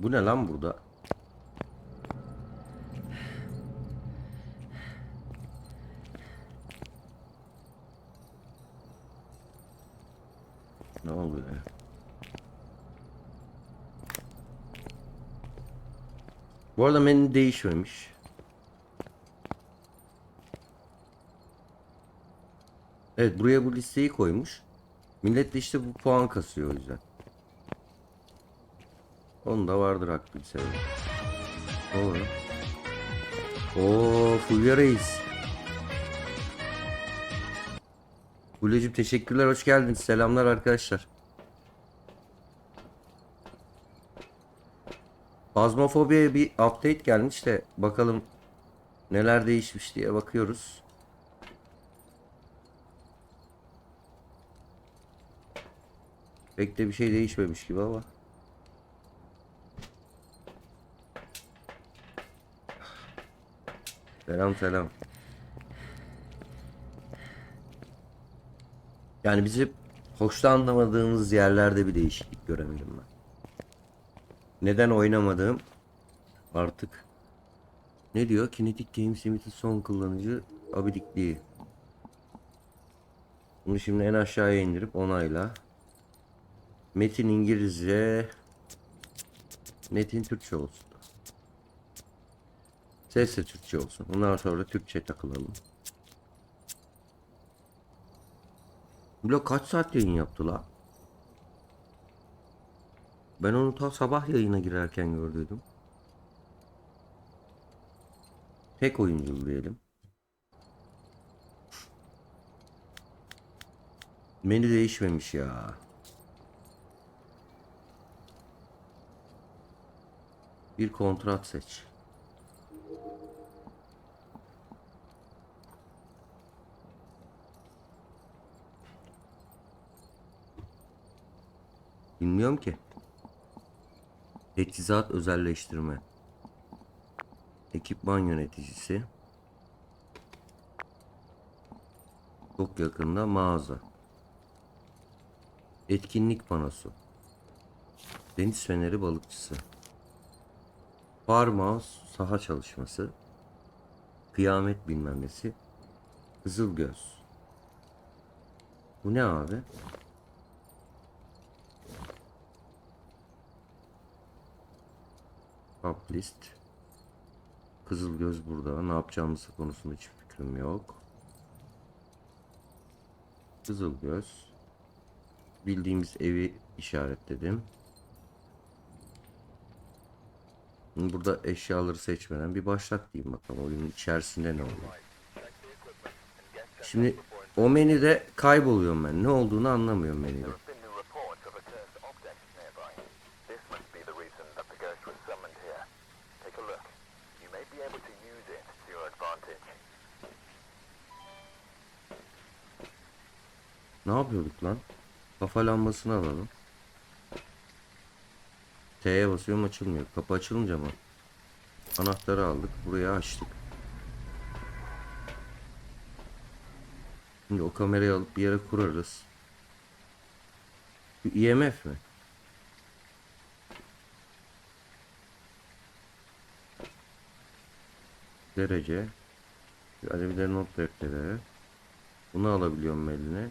Bu ne lan burada? Ne oluyor? Bu arada menü değişmemiş. Evet buraya bu listeyi koymuş. Millet de işte bu puan kasıyor o yüzden. Onun da vardır haklı bir sebebi. Doğru. Oo Fulya Reis. Fulya'cığım teşekkürler hoş geldiniz. Selamlar arkadaşlar. Phasmophobia'ya bir update gelmiş de bakalım neler değişmiş diye bakıyoruz. Pek de bir şey değişmemiş gibi ama. Selam selam. Yani bizi hoşlanmadığımız yerlerde bir değişiklik göremedim ben. Neden oynamadığım artık ne diyor? Kinetic Games Limited son kullanıcı abidikliği. Bunu şimdi en aşağıya indirip onayla. Metin İngilizce. Metin Türkçe olsun. Ses de Türkçe olsun. Bundan sonra Türkçe takılalım. Blok kaç saat yayın yaptı la? Ben onu ta sabah yayına girerken gördüydüm. Tek oyunculu diyelim. Menü değişmemiş ya. Bir kontrat seç. Bilmiyorum ki. Teçhizat özelleştirme. Ekipman yöneticisi. Çok yakında mağaza. Etkinlik panosu. Deniz feneri balıkçısı. Farmhouse saha çalışması. Kıyamet bilmem nesi. Kızıl göz. Bu ne abi? Top list. Kızıl göz burada. Ne yapacağımız konusunda hiç fikrim yok. Kızıl göz. Bildiğimiz evi işaretledim. Burada eşyaları seçmeden bir başlat diyeyim bakalım oyunun içerisinde ne oluyor. Şimdi o menüde kayboluyorum ben. Ne olduğunu anlamıyorum menüde. Ne yapıyorduk lan? Kafa lambasını alalım. T'ye basıyorum açılmıyor. Kapı açılınca mı? Anahtarı aldık. Burayı açtık. Şimdi o kamerayı alıp bir yere kurarız. Bu IMF mi? Derece. Hadi bir de not defteri. Bunu alabiliyorum eline.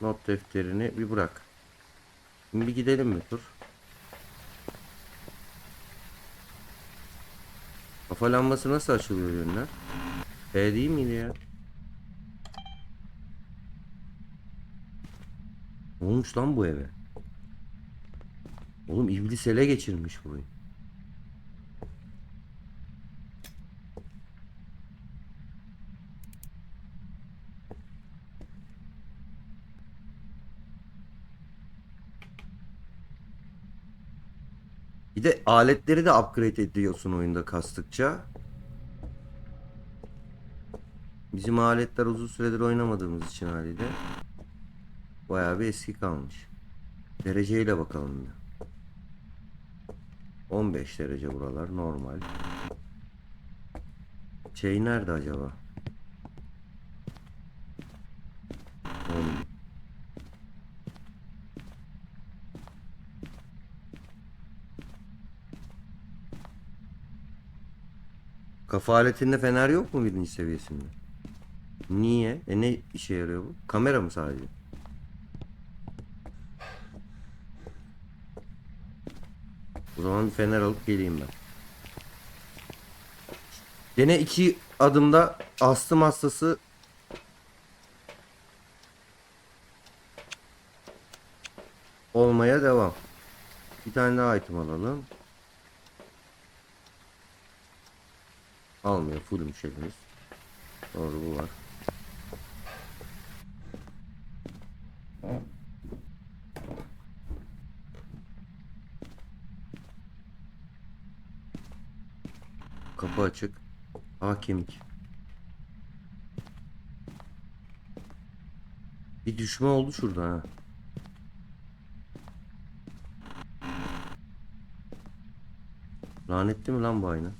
Not defterini bir bırak. Şimdi bir gidelim mi tur? Kafa lambası nasıl açılıyor yönler? E değil miydi ya? Olmuş lan bu eve? Oğlum iblis ele geçirmiş burayı. Bir de aletleri de upgrade ediyorsun oyunda kastıkça. Bizim aletler uzun süredir oynamadığımız için haliyle bayağı bir eski kalmış. Dereceyle bakalım bir. 15 derece buralar normal. Şey nerede acaba? Kafa fener yok mu birinci seviyesinde? Niye? E ne işe yarıyor bu? Kamera mı sadece? O zaman bir fener alıp geleyim ben. Gene iki adımda astım hastası olmaya devam. Bir tane daha item alalım. Almıyor. Fullmüş elimiz. Doğru bu var. Kapı açık. Aa kemik. Bir düşme oldu şurada ha. Lanetli mi lan bu ayna?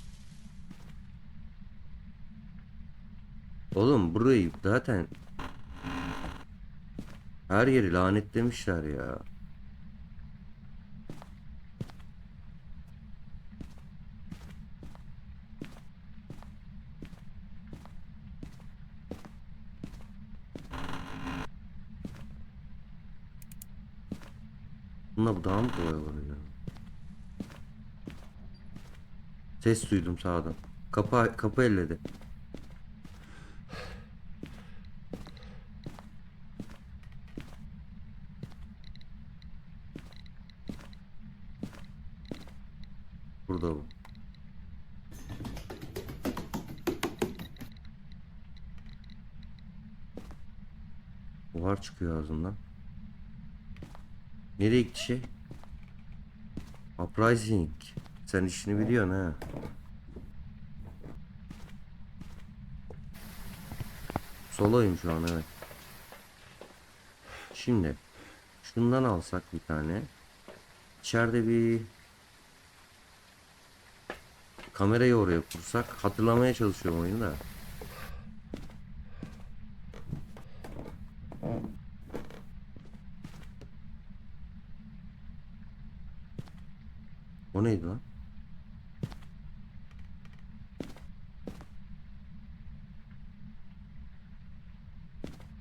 Oğlum burayı zaten her yeri lanetlemişler ya. Bunda bu daha mı kolay olur ya? Ses duydum sağdan. Kapı kapı elledi. Burada bu. Ağzından. Nereye gitti şey? Uprising. Sen işini biliyorsun ha. Soloyum şu an evet. Şimdi şundan alsak bir tane. İçeride bir kamerayı oraya kursak hatırlamaya çalışıyorum oyunu da. O neydi lan?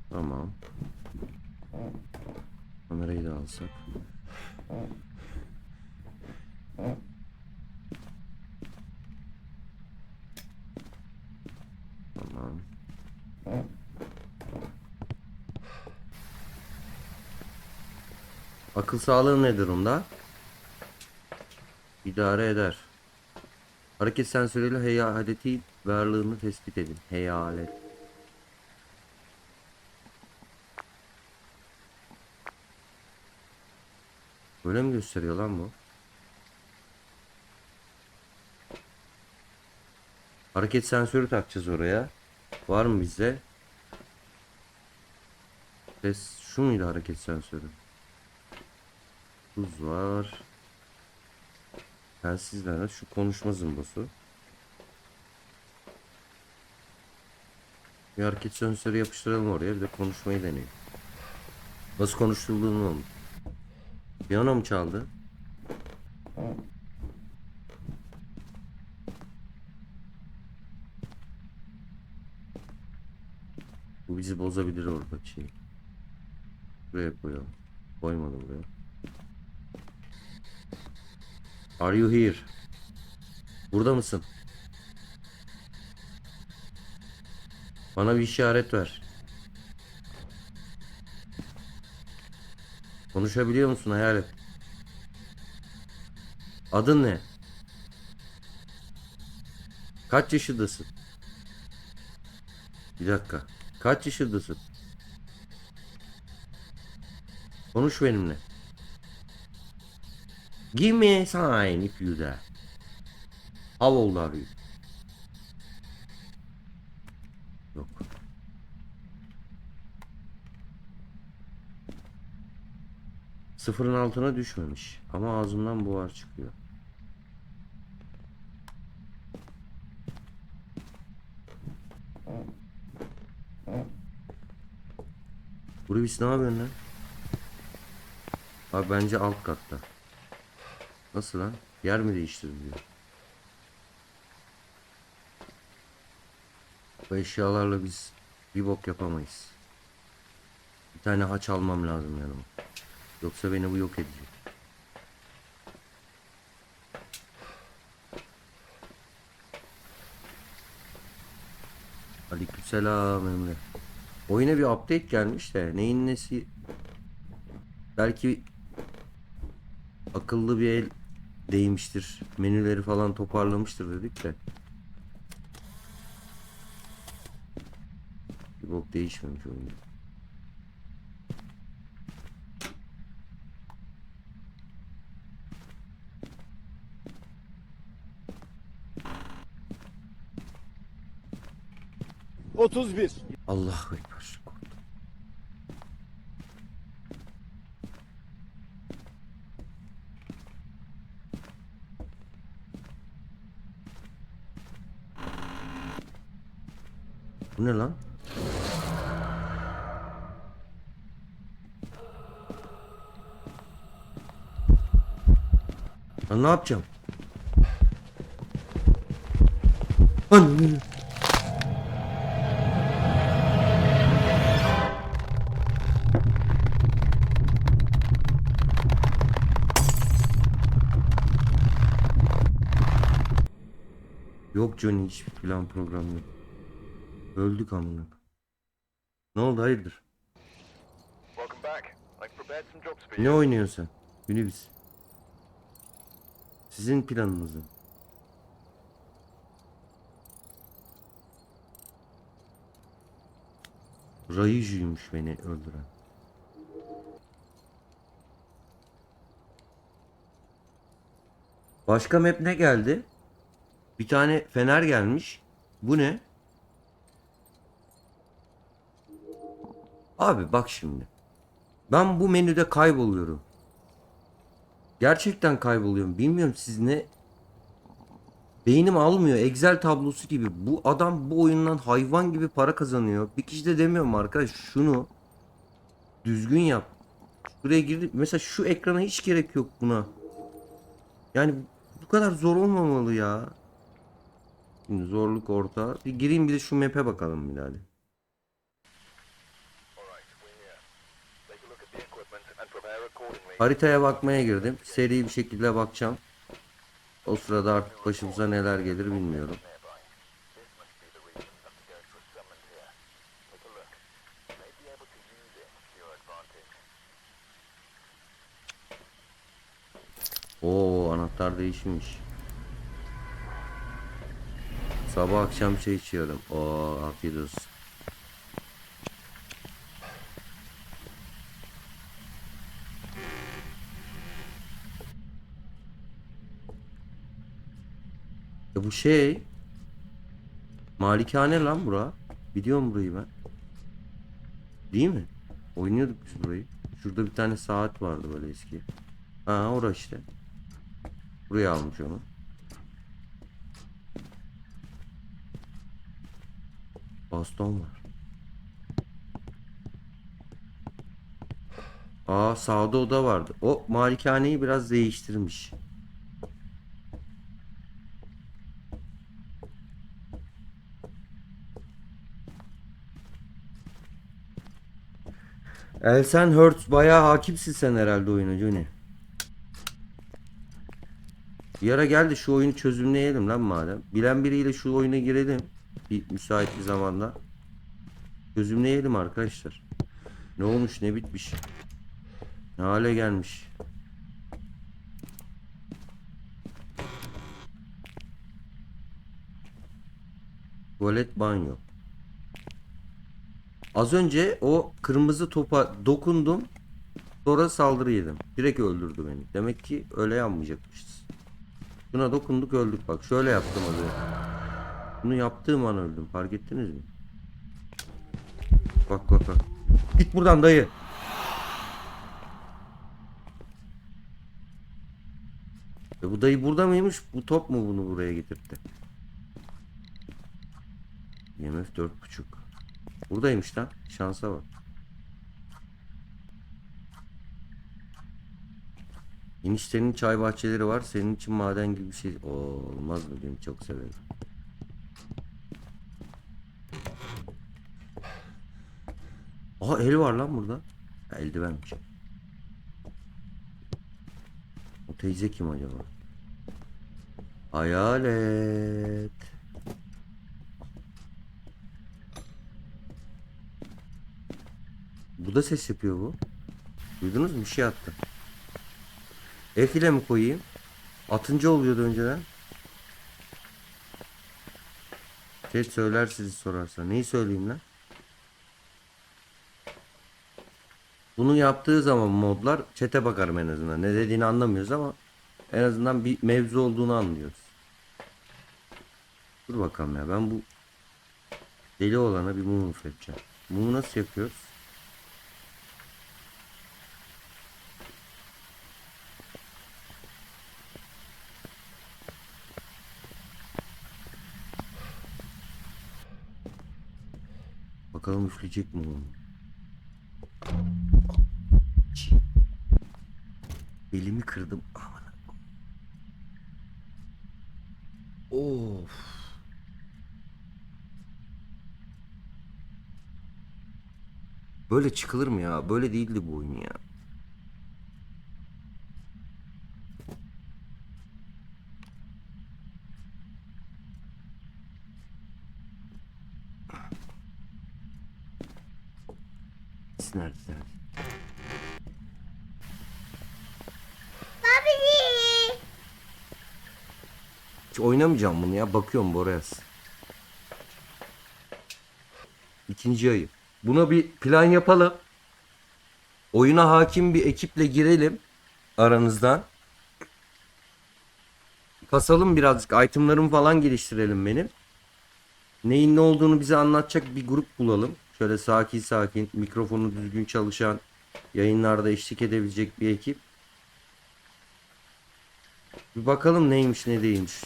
Tamam. Kamerayı da alsak. Tamam. Akıl sağlığı ne durumda? İdare eder. Hareket sensörüyle heyaleti varlığını tespit edin. Heyalet. Böyle mi gösteriyor lan bu? Hareket sensörü takacağız oraya. Var mı bizde? Ses şu muydu hareket sensörü? Tuz var. Telsizlerle şu konuşma zımbosu. Bir hareket sensörü yapıştıralım oraya bir de konuşmayı deneyelim. Nasıl konuşulduğunu unut. Piyano mu çaldı? Bu bizi bozabilir oradaki şey. Buraya koyalım. Koymadı buraya. Are you here? Burada mısın? Bana bir işaret ver. Konuşabiliyor musun hayalet? Adın ne? Kaç yaşındasın? Bir dakika. Kaç yaşındasın? Konuş benimle. Give me a sign if you dare. How old are you? Yok. Sıfırın altına düşmemiş. Ama ağzımdan buhar çıkıyor. Burası ne yapıyorsun lan? Abi bence alt katta. Nasıl lan? Yer mi değiştiriliyor? Bu eşyalarla biz bir bok yapamayız. Bir tane haç almam lazım yanıma. Yoksa beni bu yok edecek. Aleykümselam Emre. Oyuna bir update gelmiş de neyin nesi belki akıllı bir el değmiştir. Menüleri falan toparlamıştır dedik de. Bir bok değişmemiş oyunda. Otuz bir. Allahu Ekber. Bu ne lan? Lan ne yapacağım? Lan Yok Johnny hiçbir plan program yok. Öldük amına. Ne oldu hayırdır? Ne oynuyorsun? Günübüz. Sizin planınızı. Rayuju'ymuş beni öldüren. Başka map ne geldi? Bir tane fener gelmiş. Bu ne? Abi bak şimdi. Ben bu menüde kayboluyorum. Gerçekten kayboluyorum. Bilmiyorum siz ne Beynim almıyor. Excel tablosu gibi. Bu adam bu oyundan hayvan gibi para kazanıyor. Bir kişi de demiyorum arkadaş şunu düzgün yap. Şuraya girdi. Mesela şu ekrana hiç gerek yok buna. Yani bu kadar zor olmamalı ya. Şimdi zorluk orta. Bir gireyim bir de şu map'e bakalım bir hadi. Haritaya bakmaya girdim. Seri bir şekilde bakacağım. O sırada artık başımıza neler gelir bilmiyorum. Oo anahtar değişmiş. Sabah akşam şey içiyorum. Oo afiyet olsun. Bu şey Malikane lan bura. Biliyorum burayı ben. Değil mi? Oynuyorduk biz burayı. Şurada bir tane saat vardı böyle eski. Ha ora işte. Buraya almış onu. Baston var. Aa sağda oda vardı. O malikaneyi biraz değiştirmiş. Elsen Hurts bayağı hakimsin sen herhalde oyuna Johnny. Bir ara geldi şu oyunu çözümleyelim lan madem. Bilen biriyle şu oyuna girelim. Bir müsait bir zamanda. Çözümleyelim arkadaşlar. Ne olmuş ne bitmiş. Ne hale gelmiş. Tuvalet banyo. Az önce o kırmızı topa dokundum. Sonra saldırı yedim. Direkt öldürdü beni. Demek ki öyle yanmayacakmışız. Buna dokunduk öldük bak. Şöyle yaptım az. Bunu yaptığım an öldüm. Fark ettiniz mi? Bak bak bak. Git buradan dayı. E bu dayı burada mıymış? Bu top mu bunu buraya getirtti? IMF 4.5 Buradaymış lan. Şansa bak. Eniştenin çay bahçeleri var. Senin için maden gibi bir şey. Olmaz mı? Benim çok severim. Aha el var lan burada. Eldivenmiş. O teyze kim acaba? Hayalet. Bu da ses yapıyor bu. Duydunuz mu? Bir şey attı. F ile mi koyayım? Atınca oluyordu önceden. Chat söyler sizi sorarsa. Neyi söyleyeyim lan? Bunu yaptığı zaman modlar çete bakarım en azından. Ne dediğini anlamıyoruz ama en azından bir mevzu olduğunu anlıyoruz. Dur bakalım ya ben bu deli olana bir mum üfleteceğim. Mumu nasıl yapıyoruz? Bakalım üfleyecek mi? Çi. Elimi kırdım. Aman. Of. Böyle çıkılır mı ya? Böyle değildi bu oyun ya. Nerede? nerede? Hiç oynamayacağım bunu ya. Bakıyorum Boreas. İkinci ayı. Buna bir plan yapalım. Oyuna hakim bir ekiple girelim aranızdan. Kasalım birazcık. Itemlarımı falan geliştirelim benim. Neyin ne olduğunu bize anlatacak bir grup bulalım. Şöyle sakin sakin, mikrofonu düzgün çalışan, yayınlarda eşlik edebilecek bir ekip. Bir bakalım neymiş ne değilmiş.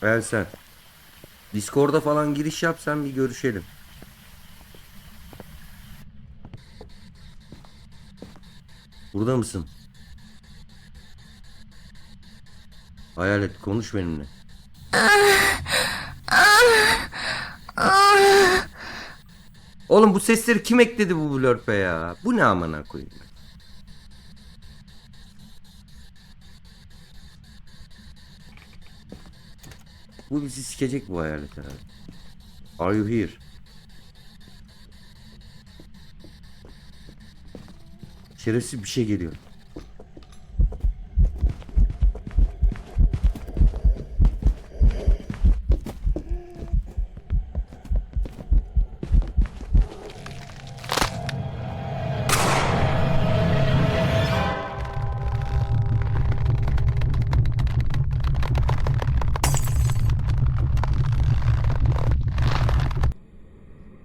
Gel sen. Discord'a falan giriş yap sen bir görüşelim. Burada mısın? Hayalet konuş benimle. Oğlum bu sesleri kim ekledi bu blurpe ya? Bu ne amına koyayım? Bu bizi sikecek bu hayalet herhalde. Are you here? Şerefsiz bir şey geliyor.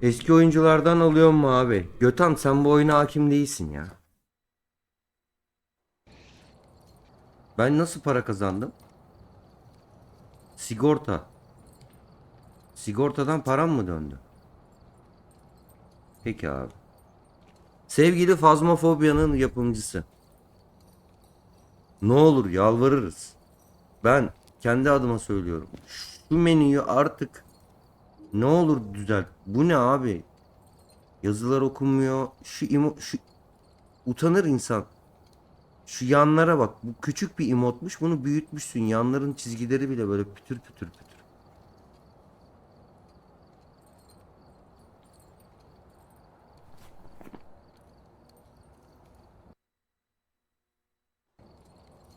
Eski oyunculardan alıyor mu abi? Götam sen bu oyuna hakim değilsin ya. Ben nasıl para kazandım? Sigorta. Sigortadan param mı döndü? Peki abi. Sevgili Fazmafobiya'nın yapımcısı. Ne olur yalvarırız. Ben kendi adıma söylüyorum. Şu menüyü artık ne olur düzelt. Bu ne abi? Yazılar okunmuyor. Şu imo şu utanır insan. Şu yanlara bak. Bu küçük bir emotmuş. Bunu büyütmüşsün. Yanların çizgileri bile böyle pütür pütür pütür.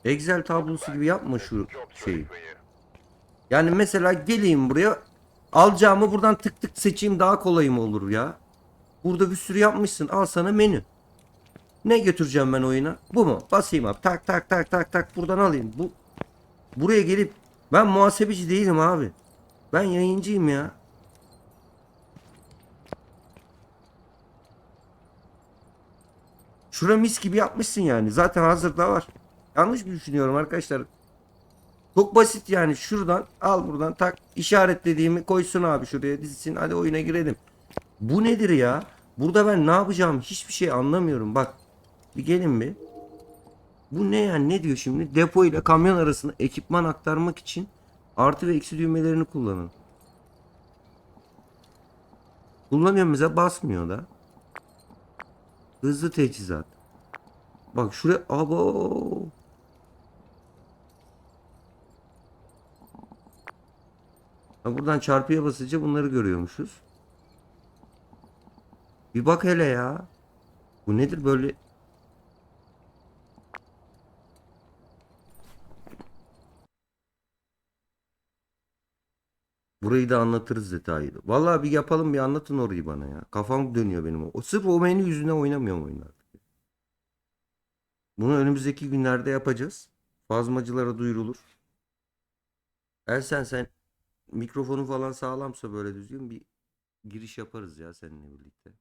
Excel tablosu gibi yapma şu şeyi. Yani mesela geleyim buraya alacağımı buradan tık tık seçeyim daha kolay mı olur ya? Burada bir sürü yapmışsın. Al sana menü. Ne götüreceğim ben oyuna? Bu mu? Basayım abi. Tak tak tak tak tak buradan alayım. Bu buraya gelip ben muhasebeci değilim abi. Ben yayıncıyım ya. Şura mis gibi yapmışsın yani. Zaten hazırda var. Yanlış mı düşünüyorum arkadaşlar? Çok basit yani. Şuradan al buradan tak işaretlediğimi koysun abi şuraya dizsin. Hadi oyuna girelim. Bu nedir ya? Burada ben ne yapacağım hiçbir şey anlamıyorum. Bak bir gelin bir. Bu ne yani ne diyor şimdi? Depo ile kamyon arasında ekipman aktarmak için artı ve eksi düğmelerini kullanın. Kullanıyorum mesela basmıyor da. Hızlı teçhizat. Bak şuraya abo. Buradan çarpıya basınca bunları görüyormuşuz. Bir bak hele ya. Bu nedir böyle? Burayı da anlatırız detaylı. Vallahi bir yapalım bir anlatın orayı bana ya. Kafam dönüyor benim. O sırf o menü yüzünden oynamıyorum oyunlar. Bunu önümüzdeki günlerde yapacağız. Fazmacılara duyurulur. Elsen sen mikrofonu falan sağlamsa böyle düzgün bir giriş yaparız ya seninle birlikte.